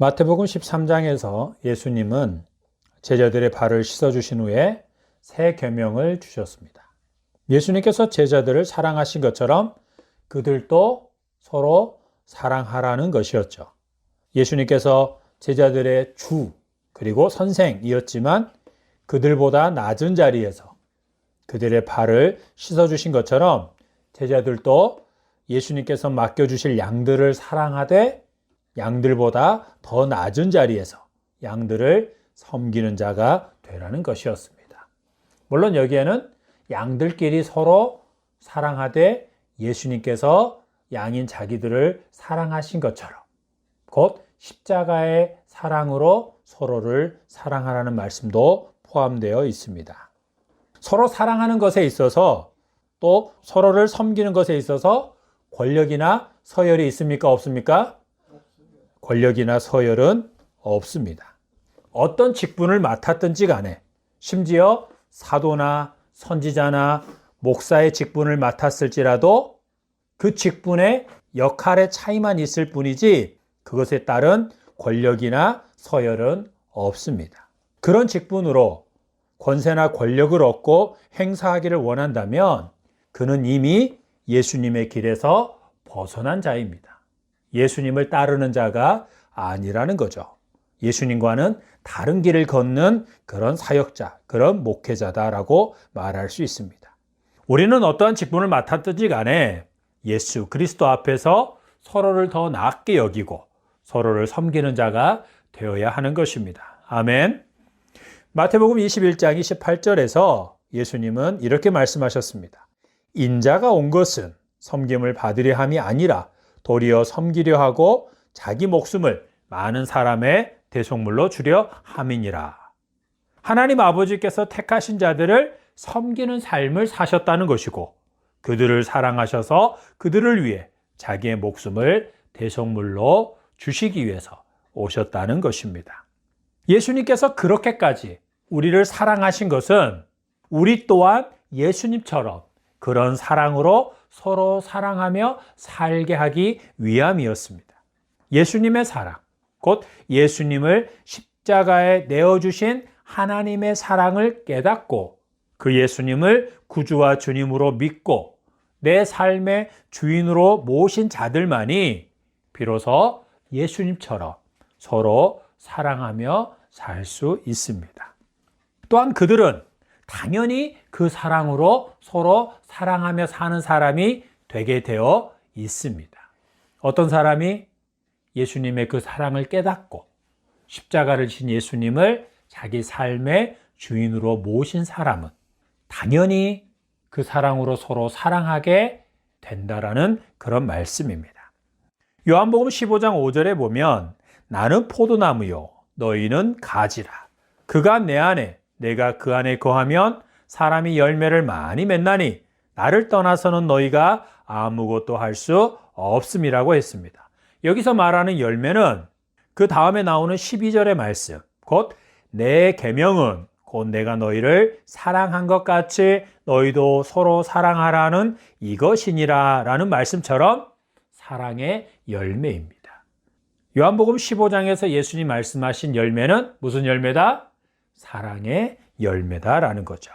마태복음 13장에서 예수님은 제자들의 발을 씻어주신 후에 새 계명을 주셨습니다. 예수님께서 제자들을 사랑하신 것처럼 그들도 서로 사랑하라는 것이었죠. 예수님께서 제자들의 주 그리고 선생이었지만 그들보다 낮은 자리에서 그들의 발을 씻어주신 것처럼 제자들도 예수님께서 맡겨주실 양들을 사랑하되 양들보다 더 낮은 자리에서 양들을 섬기는 자가 되라는 것이었습니다. 물론 여기에는 양들끼리 서로 사랑하되 예수님께서 양인 자기들을 사랑하신 것처럼 곧 십자가의 사랑으로 서로를 사랑하라는 말씀도 포함되어 있습니다. 서로 사랑하는 것에 있어서 또 서로를 섬기는 것에 있어서 권력이나 서열이 있습니까? 없습니까? 권력이나 서열은 없습니다. 어떤 직분을 맡았든지 간에 심지어 사도나 선지자나 목사의 직분을 맡았을지라도 그 직분의 역할의 차이만 있을 뿐이지 그것에 따른 권력이나 서열은 없습니다. 그런 직분으로 권세나 권력을 얻고 행사하기를 원한다면 그는 이미 예수님의 길에서 벗어난 자입니다. 예수님을 따르는 자가 아니라는 거죠. 예수님과는 다른 길을 걷는 그런 사역자, 그런 목회자다라고 말할 수 있습니다. 우리는 어떠한 직분을 맡았든지 간에 예수 그리스도 앞에서 서로를 더 낮게 여기고 서로를 섬기는 자가 되어야 하는 것입니다. 아멘. 마태복음 21장 28절에서 예수님은 이렇게 말씀하셨습니다. 인자가 온 것은 섬김을 받으려 함이 아니라 도리어 섬기려 하고 자기 목숨을 많은 사람의 대속물로 주려 함이니라. 하나님 아버지께서 택하신 자들을 섬기는 삶을 사셨다는 것이고 그들을 사랑하셔서 그들을 위해 자기의 목숨을 대속물로 주시기 위해서 오셨다는 것입니다. 예수님께서 그렇게까지 우리를 사랑하신 것은 우리 또한 예수님처럼 그런 사랑으로 서로 사랑하며 살게 하기 위함이었습니다. 예수님의 사랑, 곧 예수님을 십자가에 내어주신 하나님의 사랑을 깨닫고 그 예수님을 구주와 주님으로 믿고 내 삶의 주인으로 모신 자들만이 비로소 예수님처럼 서로 사랑하며 살 수 있습니다. 또한 그들은 당연히 그 사랑으로 서로 사랑하며 사는 사람이 되게 되어 있습니다. 어떤 사람이 예수님의 그 사랑을 깨닫고 십자가를 진 예수님을 자기 삶의 주인으로 모신 사람은 당연히 그 사랑으로 서로 사랑하게 된다라는 그런 말씀입니다. 요한복음 15장 5절에 보면 나는 포도나무요 너희는 가지라 그가 내 안에 내가 그 안에 거하면 사람이 열매를 많이 맺나니 나를 떠나서는 너희가 아무것도 할 수 없음이라고 했습니다. 여기서 말하는 열매는 그 다음에 나오는 12절의 말씀 곧 내 계명은 곧 내가 너희를 사랑한 것 같이 너희도 서로 사랑하라는 이것이니라 라는 말씀처럼 사랑의 열매입니다. 요한복음 15장에서 예수님 말씀하신 열매는 무슨 열매다? 사랑의 열매다라는 거죠.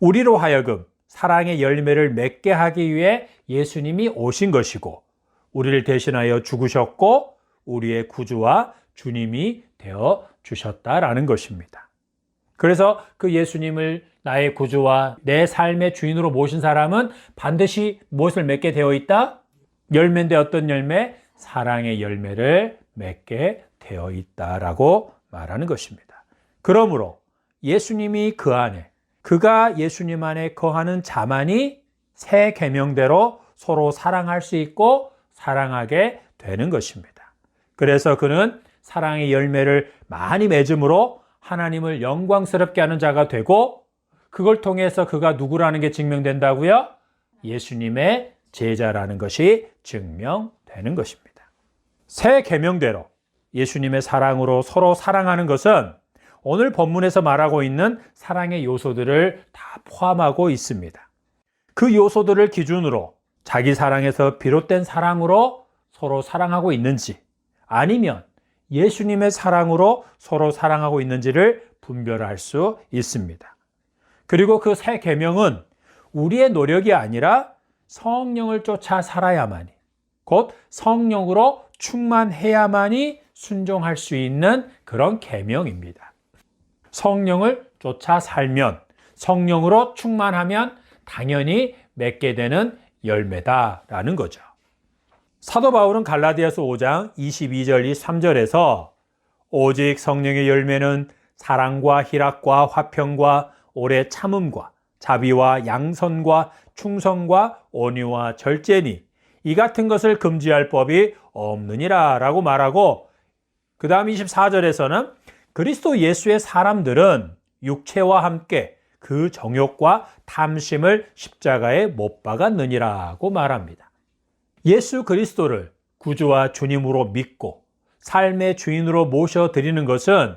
우리로 하여금 사랑의 열매를 맺게 하기 위해 예수님이 오신 것이고 우리를 대신하여 죽으셨고 우리의 구주와 주님이 되어 주셨다라는 것입니다. 그래서 그 예수님을 나의 구주와 내 삶의 주인으로 모신 사람은 반드시 무엇을 맺게 되어 있다? 열매인데 어떤 열매? 사랑의 열매를 맺게 되어 있다라고 말하는 것입니다. 그러므로 예수님이 그 안에 그가 예수님 안에 거하는 자만이 새 계명대로 서로 사랑할 수 있고 사랑하게 되는 것입니다. 그래서 그는 사랑의 열매를 많이 맺음으로 하나님을 영광스럽게 하는 자가 되고 그걸 통해서 그가 누구라는 게 증명된다고요? 예수님의 제자라는 것이 증명되는 것입니다. 새 계명대로 예수님의 사랑으로 서로 사랑하는 것은 오늘 본문에서 말하고 있는 사랑의 요소들을 다 포함하고 있습니다. 그 요소들을 기준으로 자기 사랑에서 비롯된 사랑으로 서로 사랑하고 있는지 아니면 예수님의 사랑으로 서로 사랑하고 있는지를 분별할 수 있습니다. 그리고 그 새 계명은 우리의 노력이 아니라 성령을 쫓아 살아야만이 곧 성령으로 충만해야만이 순종할 수 있는 그런 계명입니다. 성령을 쫓아 살면 성령으로 충만하면 당연히 맺게 되는 열매다라는 거죠. 사도 바울은 갈라디아서 5장 22절 23절에서 오직 성령의 열매는 사랑과 희락과 화평과 오래 참음과 자비와 양선과 충성과 온유와 절제니 이 같은 것을 금지할 법이 없느니라 라고 말하고 그 다음 24절에서는 그리스도 예수의 사람들은 육체와 함께 그 정욕과 탐심을 십자가에 못 박았느니라고 말합니다. 예수 그리스도를 구주와 주님으로 믿고 삶의 주인으로 모셔드리는 것은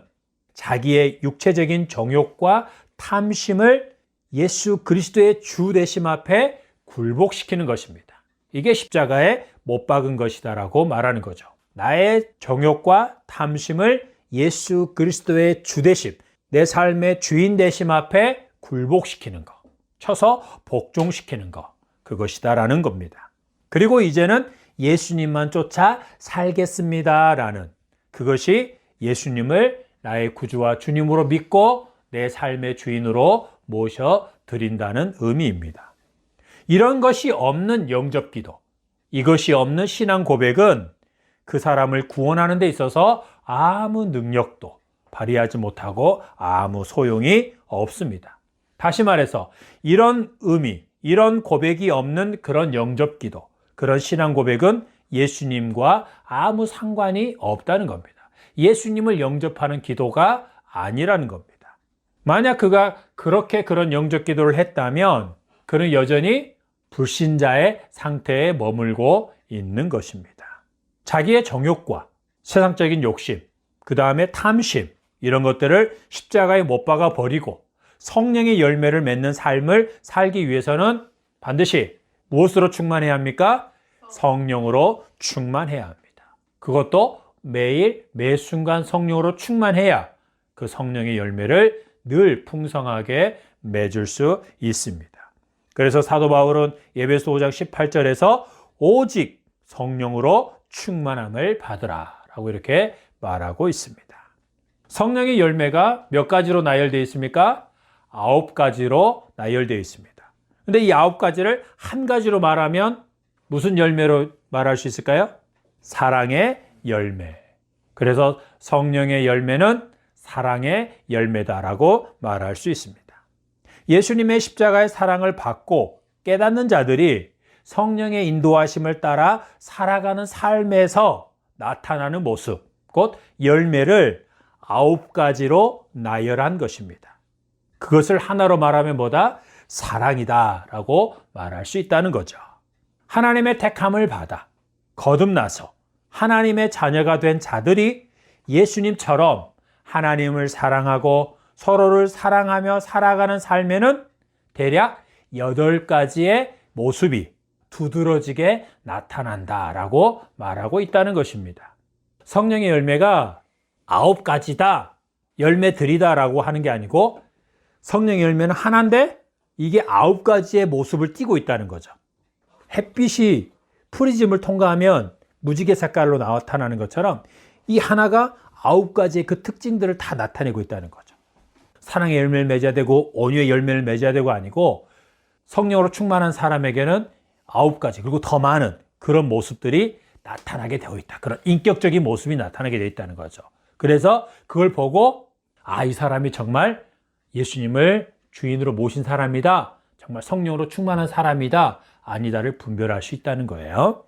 자기의 육체적인 정욕과 탐심을 예수 그리스도의 주 되심 앞에 굴복시키는 것입니다. 이게 십자가에 못 박은 것이다라고 말하는 거죠. 나의 정욕과 탐심을 예수 그리스도의 주 되심, 내 삶의 주인 되심 앞에 굴복시키는 것, 쳐서 복종시키는 것, 그것이다라는 겁니다. 그리고 이제는 예수님만 쫓아 살겠습니다라는 그것이 예수님을 나의 구주와 주님으로 믿고 내 삶의 주인으로 모셔 드린다는 의미입니다. 이런 것이 없는 영접 기도, 이것이 없는 신앙 고백은 그 사람을 구원하는 데 있어서 아무 능력도 발휘하지 못하고 아무 소용이 없습니다. 다시 말해서 이런 의미, 이런 고백이 없는 그런 영접 기도, 그런 신앙 고백은 예수님과 아무 상관이 없다는 겁니다. 예수님을 영접하는 기도가 아니라는 겁니다. 만약 그가 그렇게 그런 영접 기도를 했다면 그는 여전히 불신자의 상태에 머물고 있는 것입니다. 자기의 정욕과 세상적인 욕심, 그 다음에 탐심, 이런 것들을 십자가에 못 박아 버리고 성령의 열매를 맺는 삶을 살기 위해서는 반드시 무엇으로 충만해야 합니까? 성령으로 충만해야 합니다. 그것도 매일 매 순간 성령으로 충만해야 그 성령의 열매를 늘 풍성하게 맺을 수 있습니다. 그래서 사도 바울은 예배소 5장 18절에서 오직 성령으로 충만함을 받으라 라고 이렇게 말하고 있습니다. 성령의 열매가 몇 가지로 나열되어 있습니까? 아홉 가지로 나열되어 있습니다. 근데 이 아홉 가지를 한 가지로 말하면 무슨 열매로 말할 수 있을까요? 사랑의 열매. 그래서 성령의 열매는 사랑의 열매다라고 말할 수 있습니다. 예수님의 십자가의 사랑을 받고 깨닫는 자들이 성령의 인도하심을 따라 살아가는 삶에서 나타나는 모습, 곧 열매를 아홉 가지로 나열한 것입니다. 그것을 하나로 말하면 뭐다? 사랑이다 라고 말할 수 있다는 거죠. 하나님의 택함을 받아 거듭나서 하나님의 자녀가 된 자들이 예수님처럼 하나님을 사랑하고 서로를 사랑하며 살아가는 삶에는 대략 여덟 가지의 모습이 두드러지게 나타난다라고 말하고 있다는 것입니다. 성령의 열매가 아홉 가지다, 열매들이다라고 하는 게 아니고 성령의 열매는 하나인데 이게 아홉 가지의 모습을 띠고 있다는 거죠. 햇빛이 프리즘을 통과하면 무지개 색깔로 나타나는 것처럼 이 하나가 아홉 가지의 그 특징들을 다 나타내고 있다는 거죠. 사랑의 열매를 맺어야 되고 온유의 열매를 맺어야 되고 아니고 성령으로 충만한 사람에게는 아홉 가지 그리고 더 많은 그런 모습들이 나타나게 되어 있다. 그런 인격적인 모습이 나타나게 되어 있다는 거죠. 그래서 그걸 보고 아, 이 사람이 정말 예수님을 주인으로 모신 사람이다. 정말 성령으로 충만한 사람이다. 아니다를 분별할 수 있다는 거예요.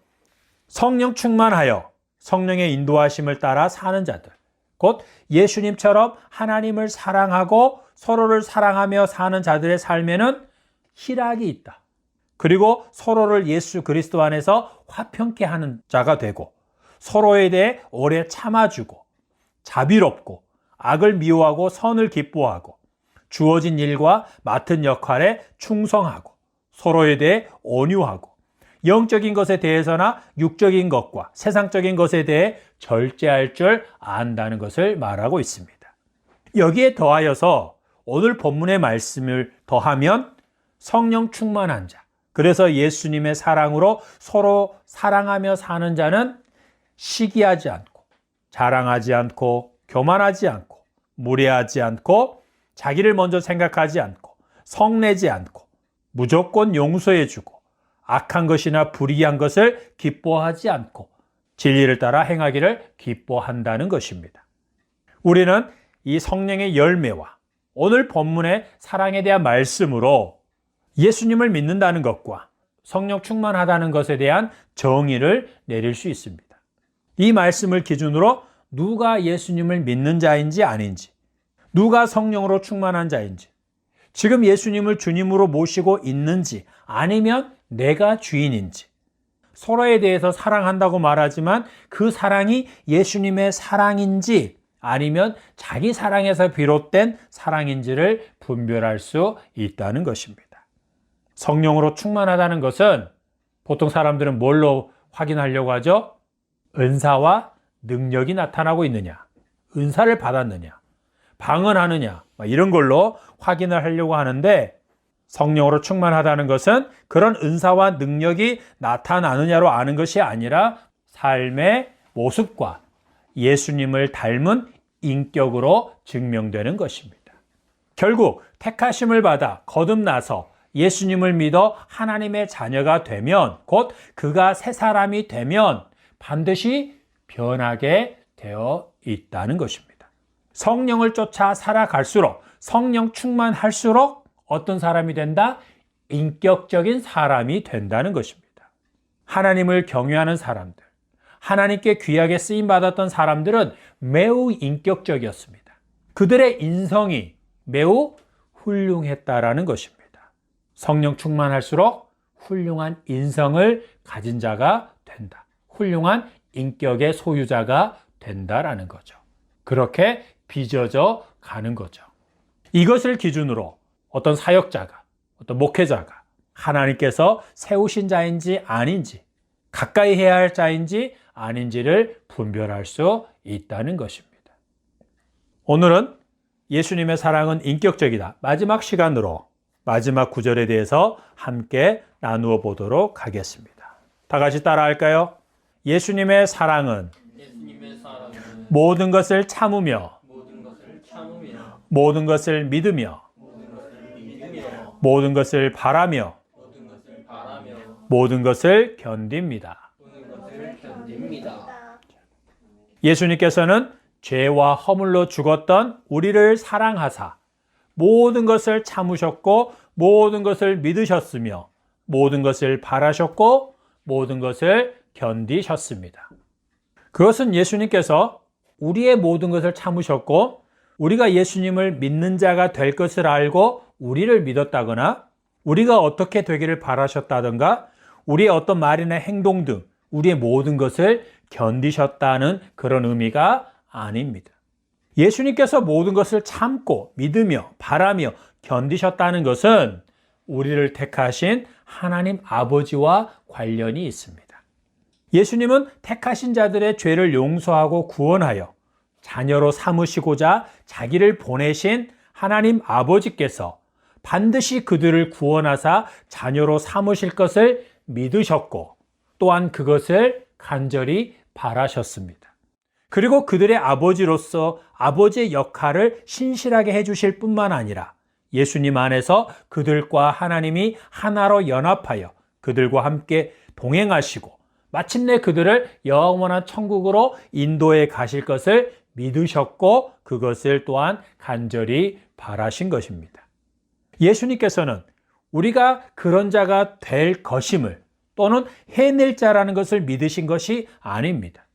성령 충만하여 성령의 인도하심을 따라 사는 자들. 곧 예수님처럼 하나님을 사랑하고 서로를 사랑하며 사는 자들의 삶에는 희락이 있다. 그리고 서로를 예수 그리스도 안에서 화평케 하는 자가 되고 서로에 대해 오래 참아주고 자비롭고 악을 미워하고 선을 기뻐하고 주어진 일과 맡은 역할에 충성하고 서로에 대해 온유하고 영적인 것에 대해서나 육적인 것과 세상적인 것에 대해 절제할 줄 안다는 것을 말하고 있습니다. 여기에 더하여서 오늘 본문의 말씀을 더하면 성령 충만한 자. 그래서 예수님의 사랑으로 서로 사랑하며 사는 자는 시기하지 않고 자랑하지 않고 교만하지 않고 무례하지 않고 자기를 먼저 생각하지 않고 성내지 않고 무조건 용서해 주고 악한 것이나 불의한 것을 기뻐하지 않고 진리를 따라 행하기를 기뻐한다는 것입니다. 우리는 이 성령의 열매와 오늘 본문의 사랑에 대한 말씀으로 예수님을 믿는다는 것과 성령 충만하다는 것에 대한 정의를 내릴 수 있습니다. 이 말씀을 기준으로 누가 예수님을 믿는 자인지 아닌지, 누가 성령으로 충만한 자인지, 지금 예수님을 주님으로 모시고 있는지, 아니면 내가 주인인지, 서로에 대해서 사랑한다고 말하지만 그 사랑이 예수님의 사랑인지 아니면 자기 사랑에서 비롯된 사랑인지를 분별할 수 있다는 것입니다. 성령으로 충만하다는 것은 보통 사람들은 뭘로 확인하려고 하죠? 은사와 능력이 나타나고 있느냐, 은사를 받았느냐, 방언하느냐, 이런 걸로 확인을 하려고 하는데 성령으로 충만하다는 것은 그런 은사와 능력이 나타나느냐로 아는 것이 아니라 삶의 모습과 예수님을 닮은 인격으로 증명되는 것입니다. 결국 택하심을 받아 거듭나서 예수님을 믿어 하나님의 자녀가 되면 곧 그가 새 사람이 되면 반드시 변하게 되어 있다는 것입니다. 성령을 쫓아 살아갈수록 성령 충만할수록 어떤 사람이 된다? 인격적인 사람이 된다는 것입니다. 하나님을 경외하는 사람들, 하나님께 귀하게 쓰임 받았던 사람들은 매우 인격적이었습니다. 그들의 인성이 매우 훌륭했다라는 것입니다. 성령 충만할수록 훌륭한 인성을 가진 자가 된다. 훌륭한 인격의 소유자가 된다라는 거죠. 그렇게 빚어져 가는 거죠. 이것을 기준으로 어떤 사역자가, 어떤 목회자가 하나님께서 세우신 자인지 아닌지, 가까이 해야 할 자인지 아닌지를 분별할 수 있다는 것입니다. 오늘은 예수님의 사랑은 인격적이다. 마지막 시간으로 마지막 구절에 대해서 함께 나누어 보도록 하겠습니다. 다 같이 따라 할까요? 예수님의 사랑은 예수님의 사랑은 모든 것을 참으며 모든 것을 참으며 모든 것을 믿으며 모든 것을 믿으며 모든 것을 바라며 모든 것을 바라며 모든 것을 견딥니다. 모든 것을 견딥니다. 예수님께서는 죄와 허물로 죽었던 우리를 사랑하사 모든 것을 참으셨고 모든 것을 믿으셨으며 모든 것을 바라셨고 모든 것을 견디셨습니다. 그것은 예수님께서 우리의 모든 것을 참으셨고 우리가 예수님을 믿는 자가 될 것을 알고 우리를 믿었다거나 우리가 어떻게 되기를 바라셨다든가 우리의 어떤 말이나 행동 등 우리의 모든 것을 견디셨다는 그런 의미가 아닙니다. 예수님께서 모든 것을 참고 믿으며 바라며 견디셨다는 것은 우리를 택하신 하나님 아버지와 관련이 있습니다. 예수님은 택하신 자들의 죄를 용서하고 구원하여 자녀로 삼으시고자 자기를 보내신 하나님 아버지께서 반드시 그들을 구원하사 자녀로 삼으실 것을 믿으셨고 또한 그것을 간절히 바라셨습니다. 그리고 그들의 아버지로서 아버지의 역할을 신실하게 해주실 뿐만 아니라 예수님 안에서 그들과 하나님이 하나로 연합하여 그들과 함께 동행하시고 마침내 그들을 영원한 천국으로 인도해 가실 것을 믿으셨고 그것을 또한 간절히 바라신 것입니다. 예수님께서는 우리가 그런 자가 될 것임을 또는 해낼 자라는 것을 믿으신 것이 아닙니다.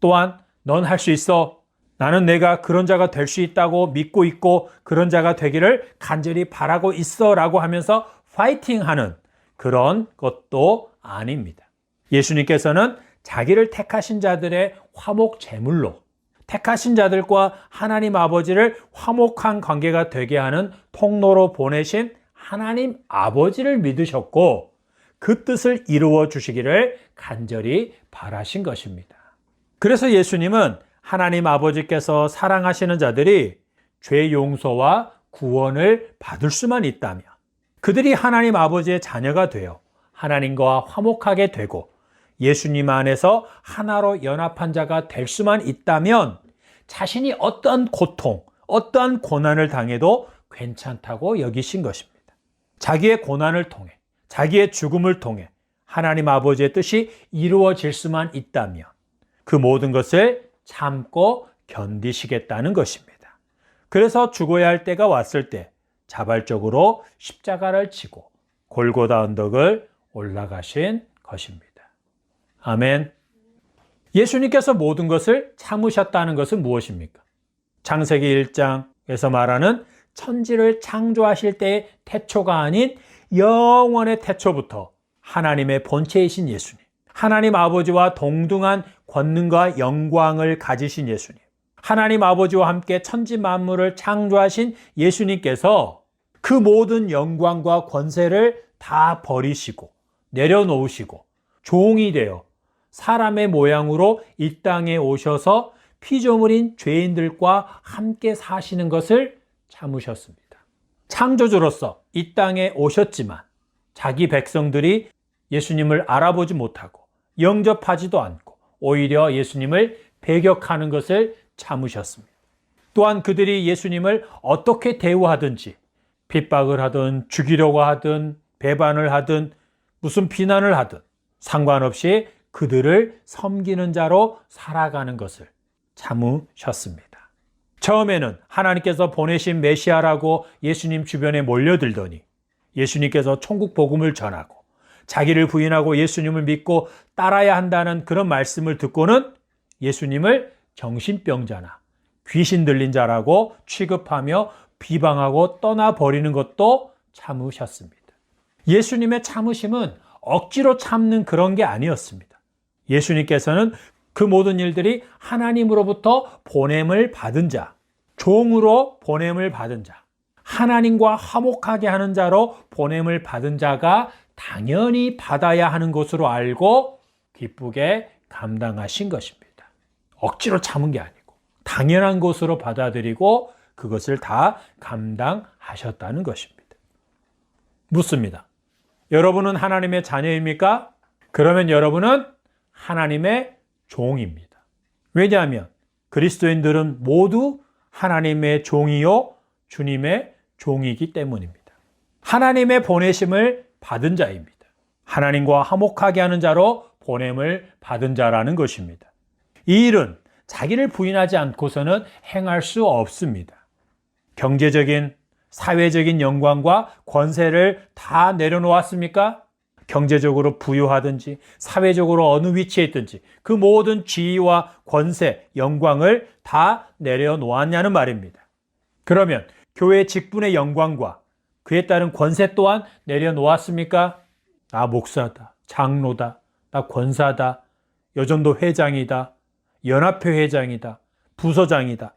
또한 넌 할 수 있어. 나는 내가 그런 자가 될 수 있다고 믿고 있고 그런 자가 되기를 간절히 바라고 있어 라고 하면서 파이팅 하는 그런 것도 아닙니다. 예수님께서는 자기를 택하신 자들의 화목 제물로 택하신 자들과 하나님 아버지를 화목한 관계가 되게 하는 통로로 보내신 하나님 아버지를 믿으셨고 그 뜻을 이루어 주시기를 간절히 바라신 것입니다. 그래서 예수님은 하나님 아버지께서 사랑하시는 자들이 죄 용서와 구원을 받을 수만 있다면 그들이 하나님 아버지의 자녀가 되어 하나님과 화목하게 되고 예수님 안에서 하나로 연합한 자가 될 수만 있다면 자신이 어떠한 고통, 어떠한 고난을 당해도 괜찮다고 여기신 것입니다. 자기의 고난을 통해, 자기의 죽음을 통해 하나님 아버지의 뜻이 이루어질 수만 있다면 그 모든 것을 참고 견디시겠다는 것입니다. 그래서 죽어야 할 때가 왔을 때 자발적으로 십자가를 지고 골고다 언덕을 올라가신 것입니다. 아멘. 예수님께서 모든 것을 참으셨다는 것은 무엇입니까? 창세기 1장에서 말하는 천지를 창조하실 때의 태초가 아닌 영원의 태초부터 하나님의 본체이신 예수님, 하나님 아버지와 동등한 권능과 영광을 가지신 예수님, 하나님 아버지와 함께 천지 만물을 창조하신 예수님께서 그 모든 영광과 권세를 다 버리시고 내려놓으시고 종이 되어 사람의 모양으로 이 땅에 오셔서 피조물인 죄인들과 함께 사시는 것을 참으셨습니다. 창조주로서 이 땅에 오셨지만 자기 백성들이 예수님을 알아보지 못하고 영접하지도 않고 오히려 예수님을 배격하는 것을 참으셨습니다. 또한 그들이 예수님을 어떻게 대우하든지 핍박을 하든 죽이려고 하든 배반을 하든 무슨 비난을 하든 상관없이 그들을 섬기는 자로 살아가는 것을 참으셨습니다. 처음에는 하나님께서 보내신 메시아라고 예수님 주변에 몰려들더니 예수님께서 천국 복음을 전하고 자기를 부인하고 예수님을 믿고 따라야 한다는 그런 말씀을 듣고는 예수님을 정신병자나 귀신 들린 자라고 취급하며 비방하고 떠나버리는 것도 참으셨습니다. 예수님의 참으심은 억지로 참는 그런 게 아니었습니다. 예수님께서는 그 모든 일들이 하나님으로부터 보냄을 받은 자, 종으로 보냄을 받은 자, 하나님과 화목하게 하는 자로 보냄을 받은 자가 당연히 받아야 하는 것으로 알고 기쁘게 감당하신 것입니다. 억지로 참은 게 아니고 당연한 것으로 받아들이고 그것을 다 감당하셨다는 것입니다. 묻습니다. 여러분은 하나님의 자녀입니까? 그러면 여러분은 하나님의 종입니다. 왜냐하면 그리스도인들은 모두 하나님의 종이요 주님의 종이기 때문입니다. 하나님의 보내심을 받은 자입니다. 하나님과 화목하게 하는 자로 보냄을 받은 자라는 것입니다. 이 일은 자기를 부인하지 않고서는 행할 수 없습니다. 경제적인, 사회적인 영광과 권세를 다 내려놓았습니까? 경제적으로 부유하든지 사회적으로 어느 위치에 있든지 그 모든 지위와 권세, 영광을 다 내려놓았냐는 말입니다. 그러면 교회 직분의 영광과 그에 따른 권세 또한 내려놓았습니까? 나 목사다, 장로다, 나 권사다, 여전도 회장이다, 연합회 회장이다, 부서장이다.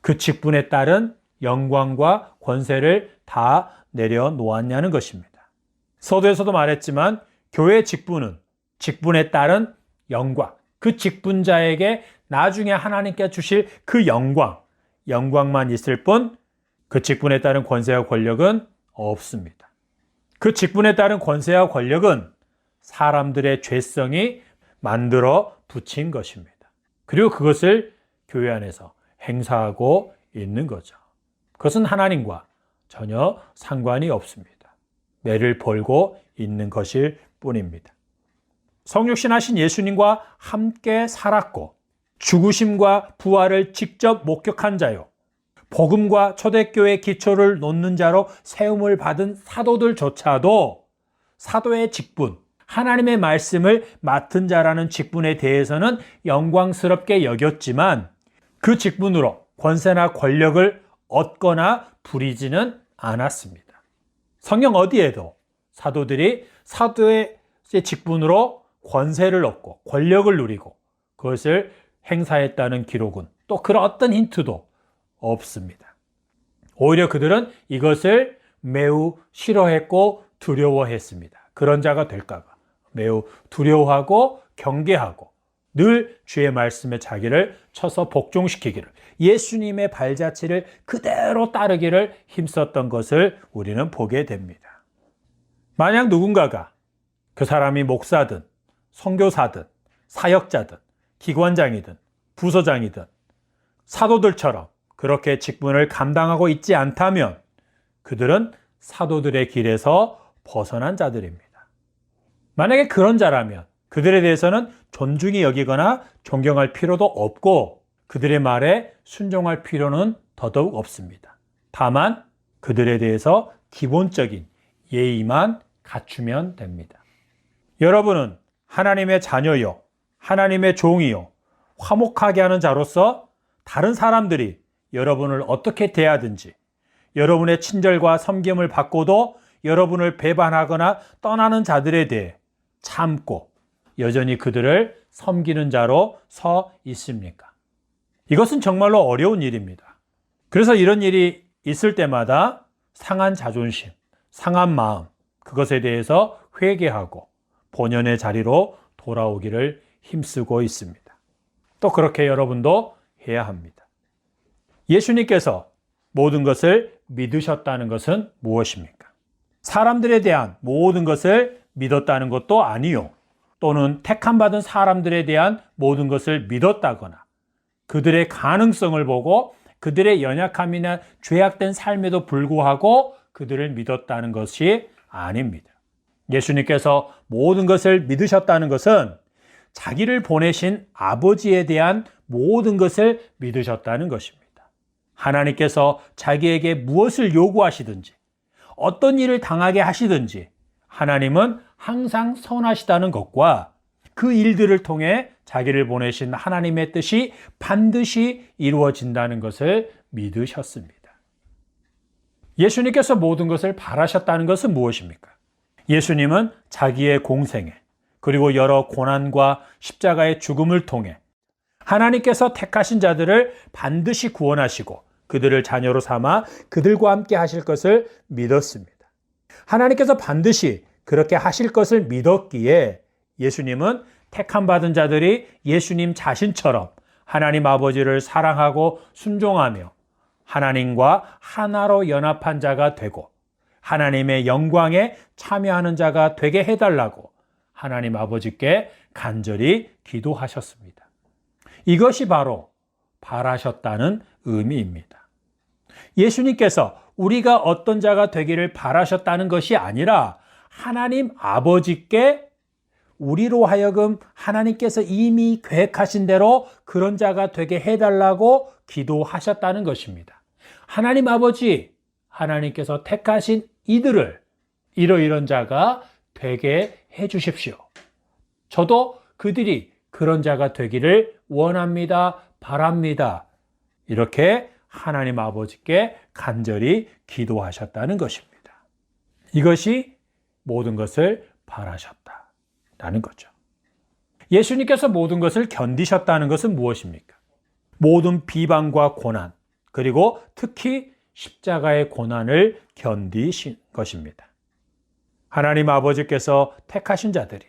그 직분에 따른 영광과 권세를 다 내려놓았냐는 것입니다. 서두에서도 말했지만 교회 직분은 직분에 따른 영광, 그 직분자에게 나중에 하나님께 주실 그 영광, 영광만 있을 뿐 그 직분에 따른 권세와 권력은 없습니다. 그 직분에 따른 권세와 권력은 사람들의 죄성이 만들어 붙인 것입니다. 그리고 그것을 교회 안에서 행사하고 있는 거죠. 그것은 하나님과 전혀 상관이 없습니다. 매를 벌고 있는 것일 뿐입니다. 성육신하신 예수님과 함께 살았고 죽으심과 부활을 직접 목격한 자요. 복음과 초대교회 기초를 놓는 자로 세움을 받은 사도들조차도 사도의 직분, 하나님의 말씀을 맡은 자라는 직분에 대해서는 영광스럽게 여겼지만 그 직분으로 권세나 권력을 얻거나 부리지는 않았습니다. 성경 어디에도 사도들이 사도의 직분으로 권세를 얻고 권력을 누리고 그것을 행사했다는 기록은 또 그런 어떤 힌트도 없습니다. 오히려 그들은 이것을 매우 싫어했고 두려워했습니다. 그런 자가 될까봐 매우 두려워하고 경계하고 늘 주의 말씀에 자기를 쳐서 복종시키기를 예수님의 발자취를 그대로 따르기를 힘썼던 것을 우리는 보게 됩니다. 만약 누군가가 그 사람이 목사든 선교사든 사역자든 기관장이든 부서장이든 사도들처럼 그렇게 직분을 감당하고 있지 않다면 그들은 사도들의 길에서 벗어난 자들입니다. 만약에 그런 자라면 그들에 대해서는 존중이 여기거나 존경할 필요도 없고 그들의 말에 순종할 필요는 더더욱 없습니다. 다만 그들에 대해서 기본적인 예의만 갖추면 됩니다. 여러분은 하나님의 자녀요, 하나님의 종이요, 화목하게 하는 자로서 다른 사람들이 여러분을 어떻게 대하든지 여러분의 친절과 섬김을 받고도 여러분을 배반하거나 떠나는 자들에 대해 참고 여전히 그들을 섬기는 자로 서 있습니까? 이것은 정말로 어려운 일입니다. 그래서 이런 일이 있을 때마다 상한 자존심, 상한 마음, 그것에 대해서 회개하고 본연의 자리로 돌아오기를 힘쓰고 있습니다. 또 그렇게 여러분도 해야 합니다. 예수님께서 모든 것을 믿으셨다는 것은 무엇입니까? 사람들에 대한 모든 것을 믿었다는 것도 아니요. 또는 택함받은 사람들에 대한 모든 것을 믿었다거나 그들의 가능성을 보고 그들의 연약함이나 죄악된 삶에도 불구하고 그들을 믿었다는 것이 아닙니다. 예수님께서 모든 것을 믿으셨다는 것은 자기를 보내신 아버지에 대한 모든 것을 믿으셨다는 것입니다. 하나님께서 자기에게 무엇을 요구하시든지 어떤 일을 당하게 하시든지 하나님은 항상 선하시다는 것과 그 일들을 통해 자기를 보내신 하나님의 뜻이 반드시 이루어진다는 것을 믿으셨습니다. 예수님께서 모든 것을 바라셨다는 것은 무엇입니까? 예수님은 자기의 공생에 그리고 여러 고난과 십자가의 죽음을 통해 하나님께서 택하신 자들을 반드시 구원하시고 그들을 자녀로 삼아 그들과 함께 하실 것을 믿었습니다. 하나님께서 반드시 그렇게 하실 것을 믿었기에 예수님은 택함 받은 자들이 예수님 자신처럼 하나님 아버지를 사랑하고 순종하며 하나님과 하나로 연합한 자가 되고 하나님의 영광에 참여하는 자가 되게 해달라고 하나님 아버지께 간절히 기도하셨습니다. 이것이 바로 바라셨다는 의미입니다. 예수님께서 우리가 어떤 자가 되기를 바라셨다는 것이 아니라 하나님 아버지께 우리로 하여금 하나님께서 이미 계획하신 대로 그런 자가 되게 해달라고 기도하셨다는 것입니다. 하나님 아버지, 하나님께서 택하신 이들을 이러이런 자가 되게 해 주십시오. 저도 그들이 그런 자가 되기를 원합니다. 바랍니다. 이렇게 하나님 아버지께 간절히 기도하셨다는 것입니다. 이것이 모든 것을 바라셨다라는 거죠. 예수님께서 모든 것을 견디셨다는 것은 무엇입니까? 모든 비방과 고난, 그리고 특히 십자가의 고난을 견디신 것입니다. 하나님 아버지께서 택하신 자들이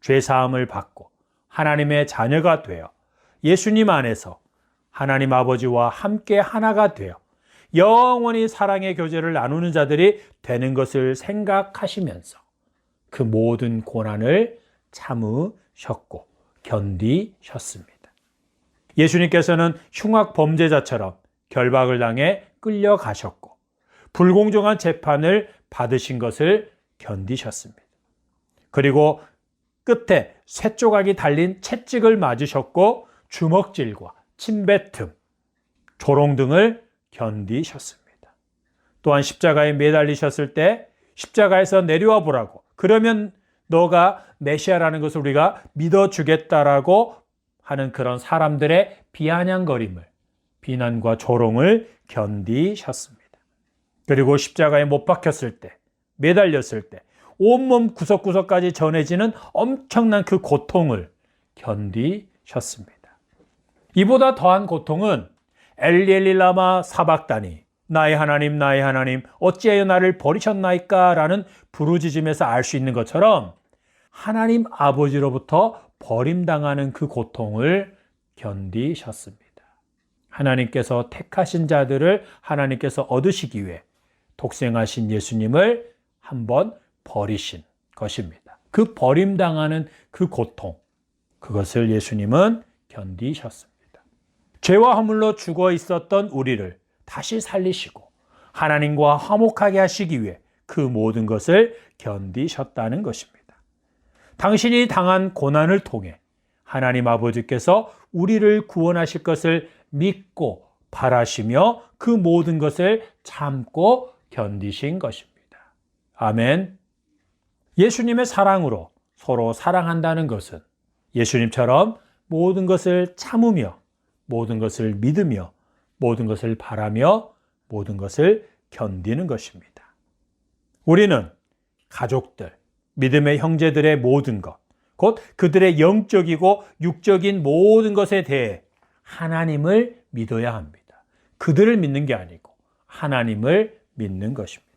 죄 사함을 받고 하나님의 자녀가 되어 예수님 안에서 하나님 아버지와 함께 하나가 되어 영원히 사랑의 교제를 나누는 자들이 되는 것을 생각하시면서 그 모든 고난을 참으셨고 견디셨습니다. 예수님께서는 흉악 범죄자처럼 결박을 당해 끌려가셨고 불공정한 재판을 받으신 것을 견디셨습니다. 그리고 끝에 쇠 조각이 달린 채찍을 맞으셨고 주먹질과 침뱉음, 조롱 등을 견디셨습니다. 또한 십자가에 매달리셨을 때 십자가에서 내려와 보라고 그러면 너가 메시아라는 것을 우리가 믿어주겠다라고 하는 그런 사람들의 비아냥거림을 비난과 조롱을 견디셨습니다. 그리고 십자가에 못 박혔을 때 매달렸을 때 온몸 구석구석까지 전해지는 엄청난 그 고통을 견디셨습니다. 이보다 더한 고통은 엘리엘리라마 사박다니 나의 하나님 나의 하나님 어찌하여 나를 버리셨나이까 라는 부르짖음에서 알 수 있는 것처럼 하나님 아버지로부터 버림당하는 그 고통을 견디셨습니다. 하나님께서 택하신 자들을 하나님께서 얻으시기 위해 독생하신 예수님을 한번 버리신 것입니다. 그 버림당하는 그 고통, 그것을 예수님은 견디셨습니다. 죄와 허물로 죽어 있었던 우리를 다시 살리시고 하나님과 화목하게 하시기 위해 그 모든 것을 견디셨다는 것입니다. 당신이 당한 고난을 통해 하나님 아버지께서 우리를 구원하실 것을 믿고 바라시며 그 모든 것을 참고 견디신 것입니다. 아멘. 예수님의 사랑으로 서로 사랑한다는 것은 예수님처럼 모든 것을 참으며 모든 것을 믿으며 모든 것을 바라며 모든 것을 견디는 것입니다. 우리는 가족들, 믿음의 형제들의 모든 것, 곧 그들의 영적이고 육적인 모든 것에 대해 하나님을 믿어야 합니다. 그들을 믿는 게 아니고 하나님을 믿는 것입니다.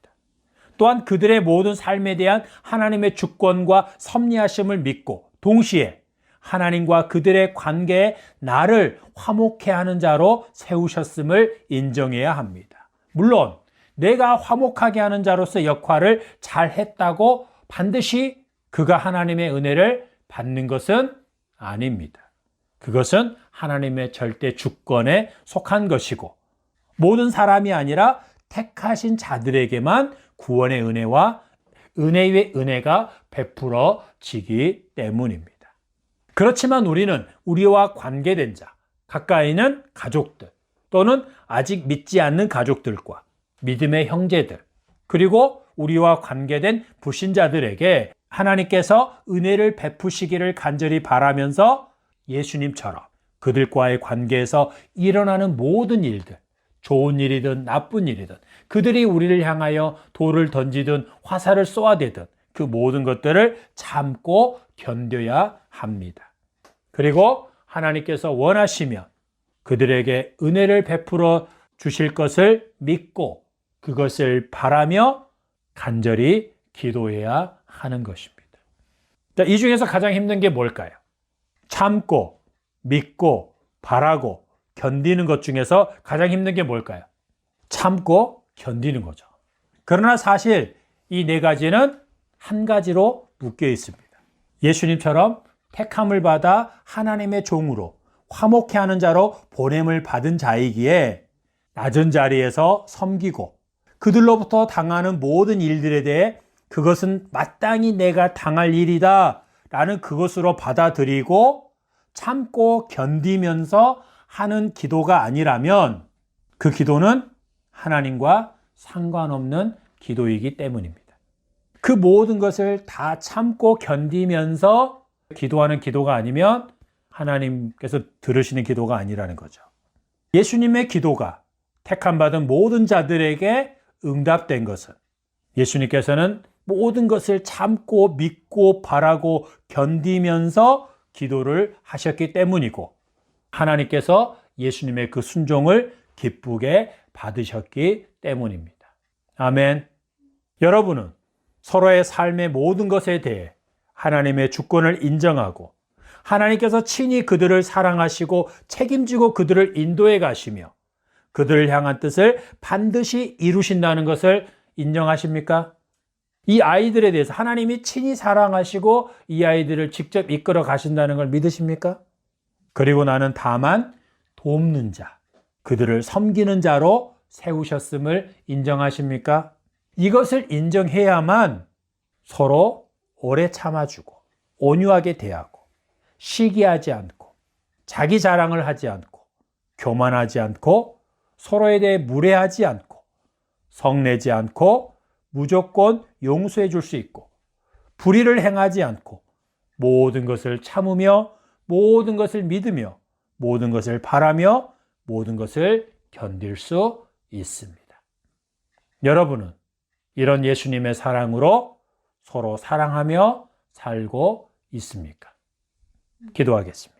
또한 그들의 모든 삶에 대한 하나님의 주권과 섭리하심을 믿고 동시에 하나님과 그들의 관계에 나를 화목해 하는 자로 세우셨음을 인정해야 합니다. 물론 내가 화목하게 하는 자로서 역할을 잘 했다고 반드시 그가 하나님의 은혜를 받는 것은 아닙니다. 그것은 하나님의 절대 주권에 속한 것이고 모든 사람이 아니라 택하신 자들에게만 구원의 은혜와 은혜 위의 은혜가 베풀어지기 때문입니다. 그렇지만 우리는 우리와 관계된 자, 가까이는 가족들, 또는 아직 믿지 않는 가족들과 믿음의 형제들, 그리고 우리와 관계된 불신자들에게 하나님께서 은혜를 베푸시기를 간절히 바라면서 예수님처럼 그들과의 관계에서 일어나는 모든 일들, 좋은 일이든 나쁜 일이든 그들이 우리를 향하여 돌을 던지든 화살을 쏘아대든 그 모든 것들을 참고 견뎌야 합니다. 그리고 하나님께서 원하시면 그들에게 은혜를 베풀어 주실 것을 믿고 그것을 바라며 간절히 기도해야 하는 것입니다. 자, 이 중에서 가장 힘든 게 뭘까요? 참고, 믿고, 바라고, 견디는 것 중에서 가장 힘든 게 뭘까요? 참고, 견디는 거죠. 그러나 사실 이 네 가지는 한 가지로 묶여 있습니다. 예수님처럼 택함을 받아 하나님의 종으로 화목해 하는 자로 보냄을 받은 자이기에 낮은 자리에서 섬기고 그들로부터 당하는 모든 일들에 대해 그것은 마땅히 내가 당할 일이다 라는 그것으로 받아들이고 참고 견디면서 하는 기도가 아니라면 그 기도는 하나님과 상관없는 기도이기 때문입니다. 그 모든 것을 다 참고 견디면서 기도하는 기도가 아니면 하나님께서 들으시는 기도가 아니라는 거죠. 예수님의 기도가 택함받은 모든 자들에게 응답된 것은 예수님께서는 모든 것을 참고 믿고 바라고 견디면서 기도를 하셨기 때문이고 하나님께서 예수님의 그 순종을 기쁘게 받으셨기 때문입니다. 아멘. 여러분은 서로의 삶의 모든 것에 대해 하나님의 주권을 인정하고 하나님께서 친히 그들을 사랑하시고 책임지고 그들을 인도해 가시며 그들을 향한 뜻을 반드시 이루신다는 것을 인정하십니까? 이 아이들에 대해서 하나님이 친히 사랑하시고 이 아이들을 직접 이끌어 가신다는 걸 믿으십니까? 그리고 나는 다만 돕는 자, 그들을 섬기는 자로 세우셨음을 인정하십니까? 이것을 인정해야만 서로 오래 참아주고 온유하게 대하고 시기하지 않고 자기 자랑을 하지 않고 교만하지 않고 서로에 대해 무례하지 않고 성내지 않고 무조건 용서해 줄 수 있고 불의를 행하지 않고 모든 것을 참으며 모든 것을 믿으며 모든 것을 바라며 모든 것을 견딜 수 있습니다. 여러분은 이런 예수님의 사랑으로 서로 사랑하며 살고 있습니까? 기도하겠습니다.